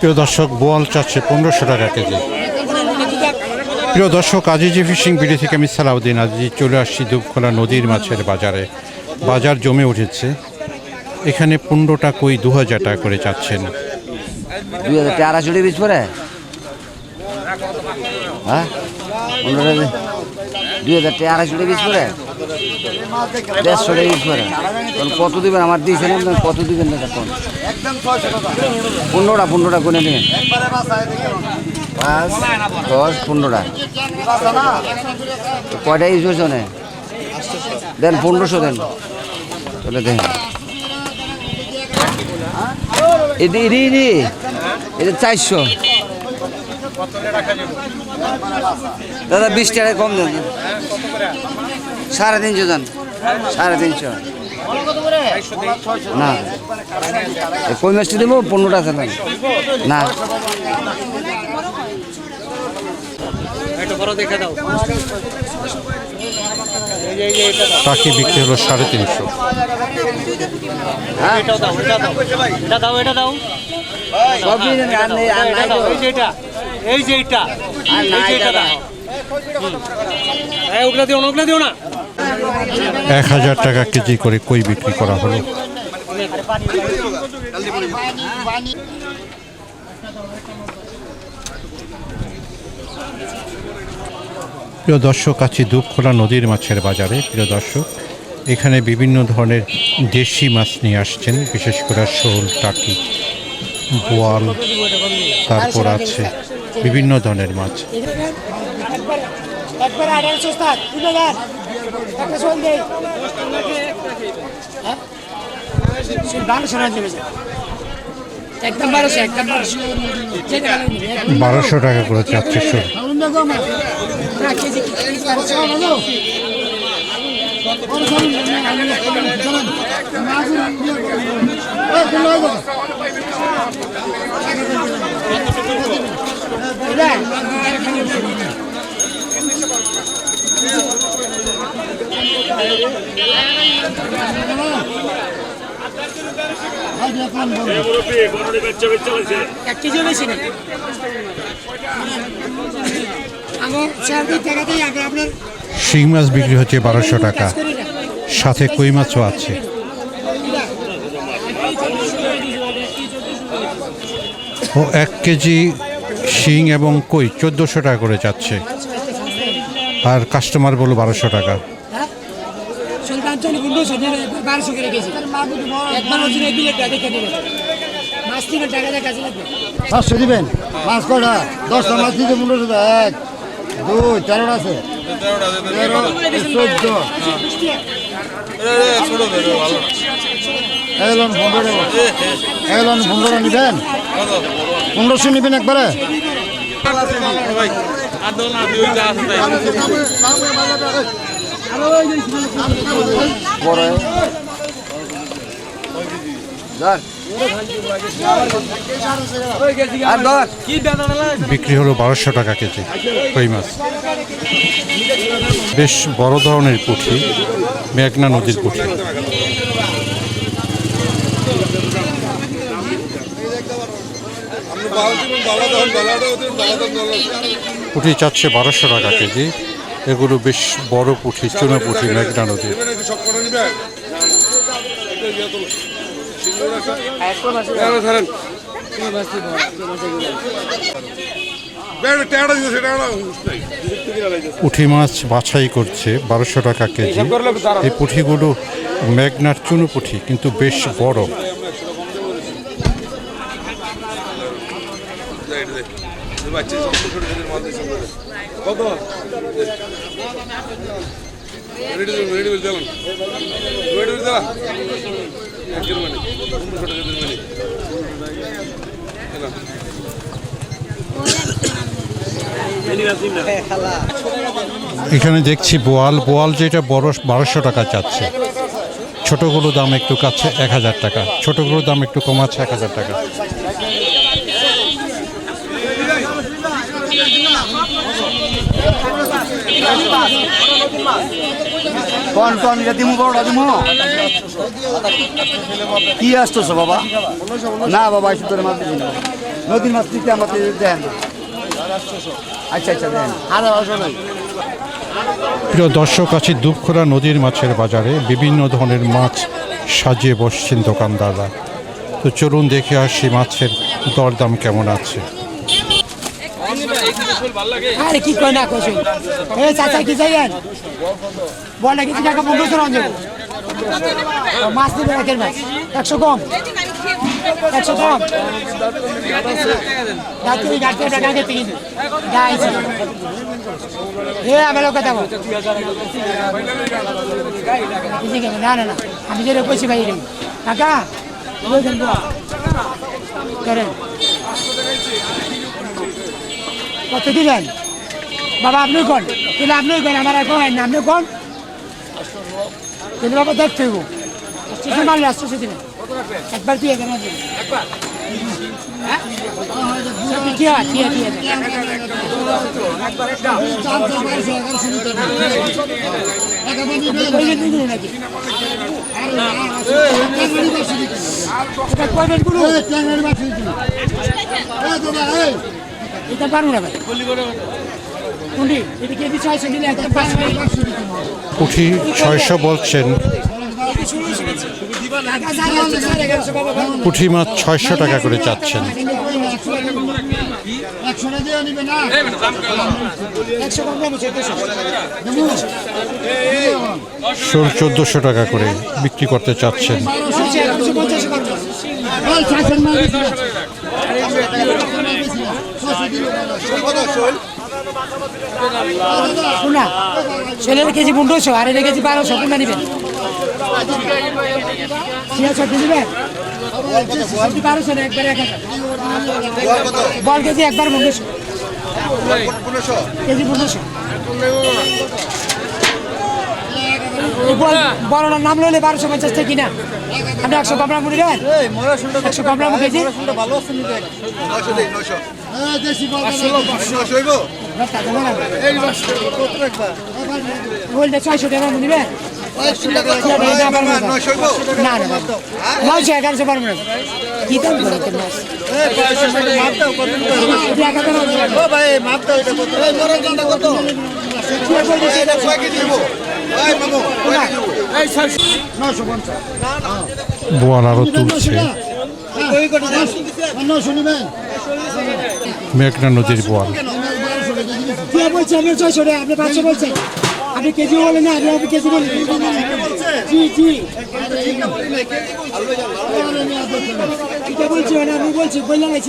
প্রিয় দর্শক, বোয়াল চাচ্ছে পনেরোশো টাকা কেজি। প্রিয় দর্শক, আজিজি ফিশিং বিডি থেকে আমি সালাউদ্দিন আজি চলে আসছি দুবখোলা নদীর মাছের বাজারে। বাজার জমে উঠেছে। এখানে পনেরোটা কই দু হাজার টাকা করে চাচ্ছেন। দুই হাজার টাকা, আড়াইশো বীজ পরে হ্যাঁ? দুই হাজার টাকা, আড়াইশো পরে দেড়শো টাকা বীজ পরে তখন কত দিবেন? আমার দিয়েছেন আপনার কত দিবেন না তখন পনেরোটা পনেরোটা কোনে দিবেন পাঁচ, দশ, পনেরোটা। কয়টা ইউজ হয়েছে অনেক দেন, পনেরোশো দেন। তাহলে দেন। এদি এদি এদি এটা চারশো। দাদা, বিশ টাকা কম দেন। সাড়ে তিনশো দেন। সাড়ে তিনশো। না। এই কই মাছটি দেবো? পনেরোটা আছে না। টাকি বিক্রি হলো সাড়ে তিনশো। হ্যাঁ। এটা দাও এটা দাও এটা দাও এটা দাও সব নিয়ে আর নেই আর নাই এটা দাও এই যে এটা এই যে এটা দিও না ওগুলা দিও না। এক হাজার টাকা কেজি করে কই বিক্রি করা হলো? প্রিয় দর্শক, আছি দুপখোলা নদীর মাছের বাজারে। প্রিয় দর্শক, এখানে বিভিন্ন ধরনের দেশি মাছ নিয়ে আসছেন, বিশেষ করে শোল, টাকি, বোয়াল, তারপর আছে বিভিন্ন ধরনের মাছ। একটা দেই। হ্যাঁ? বারোশো টাকা দেবে একদম বারোশো একদম বারোশো। বারোশো টাকা করে শোল না, কেজি কেজি বারোশো টাকা হলো। বারোশো নিবে, না, আমি না, জানেন, মাছ নিয়ে করব। এই, কোন লোক? এটা, শিং মাছ বিক্রি হচ্ছে বারোশো টাকা। সাথে কই মাছও আছে। ও এক কেজি শিং এবং কই, চোদ্দোশো টাকা করে যাচ্ছে। আর কাস্টমার বলো বারোশো টাকা। হ্যাঁ সুলতান চলি বারোশো করে কেজি একবার ওজন এক বিলেট দেখে দেবেন মাছ থেকে টাকা দিয়ে কাজে লাগবে পাঁচশো দিবেন পাঁচ কটা দশটা মাছ দিতে পনেরোশো। এক দুই তেরোটা আছে তেরো চোদ্দ এলন পনেরো এলন পনেরো নিবেন পনেরোশো নিবেন একবারে বিক্রি হলো বারোশো টাকা কেজি, কই মাছ? বেশ বড় ধরনের পুঁটি মেঘনা নদীর পুঁটি পুঁটি চাচ্ছে বারোশো টাকা কেজি। এগুলো বেশ বড় পুঁটি চুনো পুঁটি মেঘনা নদীর পুঁটি মাছ বাছাই করছে বারোশো টাকা কেজি। এই পুঁটিগুলো মেঘনার চুনো পুঁটি কিন্তু বেশ বড়। এখানে দেখছি বোয়াল। বোয়াল যেটা বড় বারোশো টাকা চাচ্ছে। ছোটগুলো দাম একটু কাছে এক হাজার টাকা। ছোটগুলোর দাম একটু কমাচ্ছে এক হাজার টাকা। কন কন এটা দিমু বড়টা দিমু? কি আসতেছো বাবা? না বাবা এসব তোর মাছ দিবি না। নদীর মাছ দিতে আমাকে দেন আচ্ছা আচ্ছা দেন। আরে অবশ্য নাই প্রিয় দর্শক আছি দুপখোলা নদীর মাছের বাজারে। বিভিন্ন ধরনের মাছ সাজিয়ে বসছেন দোকানদাররা। তো চলুন দেখে আসি মাছের দরদাম কেমন আছে। আরে কি কয় না কইছো এ চাচা কি চাইয়েন বল না, কিছু টাকা পনেরোশো রঞ্জ মাছ দিবে একের মাছ। একশো কম। একশো কম। রাত্রি গাড়ি টাকা খেতে কিন্তু। যাইছি এ আমি লোক কথা না না না। আমি যেটা কইছি ভাই কাকা করেন। কত দিবেন বাবা আপনি কোন। কিন্তু আপনি কোন, আমার আর কোন না আপনি কোন। কিন্তু বাবা, দেখতে হইব। স্টেশন মারলে একবার দিয়ে কি হয় হয় হয়? গুলো এটা পারব না এটা কেজি ছয়শো নিলে একটা পাঁচশো পুঁঠি ছয়শো বলছেন। পুঁঠি মাছ ছয়শো টাকা করে চাচ্ছেন। চোদ্দশো চোদ্দোশো টাকা করে বিক্রি করতে চাচ্ছেন। শোনা ছেলের কেজি পনেরোশো আর এটা কেজি বারোশো কোনটা নেবেন? ছিয়াশো নেবেন? বারোশো না একবার এক হাজার? বল কেজি একবার পনেরোশো। কেজি পনেরোশো। বড়টার নাম লইলে বারোশো পঞ্চাশ থেকে কিনা? আপনি একশো কমলা মুড়ি দেন একশো কমলা মুড়ি ছয়শো টাকা মুড়ি দেন না না নয়শো এগারোশো পারব না। কি দাম। বোয়াল আরও তুলছে। নশো নিবেন। মেঘনা নদীর আপনি বলছেন কেজি বলেন না আপনি আপনি কেজি বলেন জি জি এটা বলছি না আমি বলছি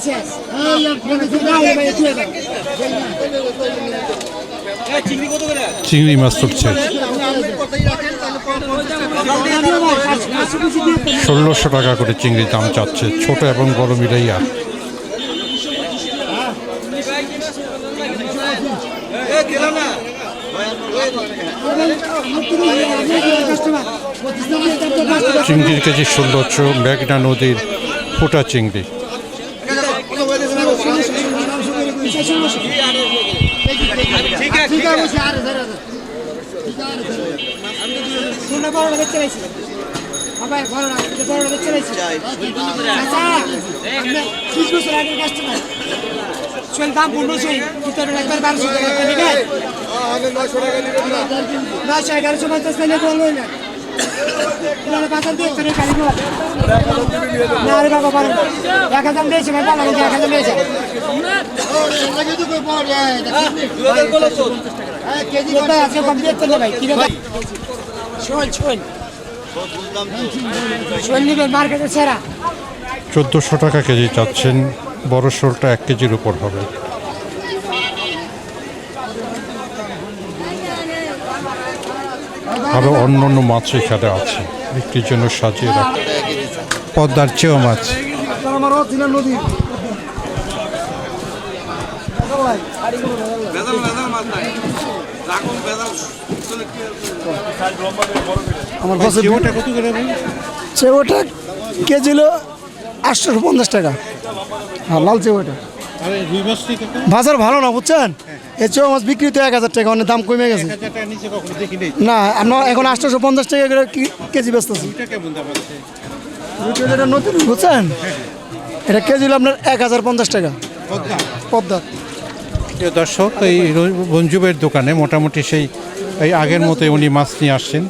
শেষ চিংড়ি মাছ তুলছে ষোলোশো টাকা করে চিংড়ির দাম চাচ্ছে ছোট এবং বড় মিলাইয়া চিংড়ির কেজি ষোলোশো মেঘনা নদীর ফোটা চিংড়ি। বছর আগের কাস্টমার চল দাম পনেরোশো ভিতরে একবার বারোশো টাকা একটা নেবেন নয়শো এগারোশো পঞ্চাশ পেলে বলব না। চোদ্দোশো টাকা কেজি চাচ্ছেন। বড় শোলটা এক কেজির উপর হবে। আরও অন্য অন্য মাছ এখানে আছে। বিক্রির জন্য সাজিয়ে রাখা। পদ্মার চেয়েও মাছ। আমার নদী কাছে চেওটা কেজি আটশোশো পঞ্চাশ টাকা। হ্যাঁ লাল চেওটা বাজার ভালো না বুঝছেন? এই চেও মাছ বিক্রি তো এক হাজার টাকা অনেক দাম কমে গেছে। না আমরা এখন আটশোশো পঞ্চাশ টাকা করে কি- কেজি বেচতেছি নতুন বুঝছেন? এটা কেজি হলো আপনার এক হাজার পঞ্চাশ টাকা। পদ্মা। প্রিয় দর্শক এই রঞ্জুবের দোকানে মোটামুটি সেই এই আগের মতোই উনি মাছ নিয়ে আসছেন।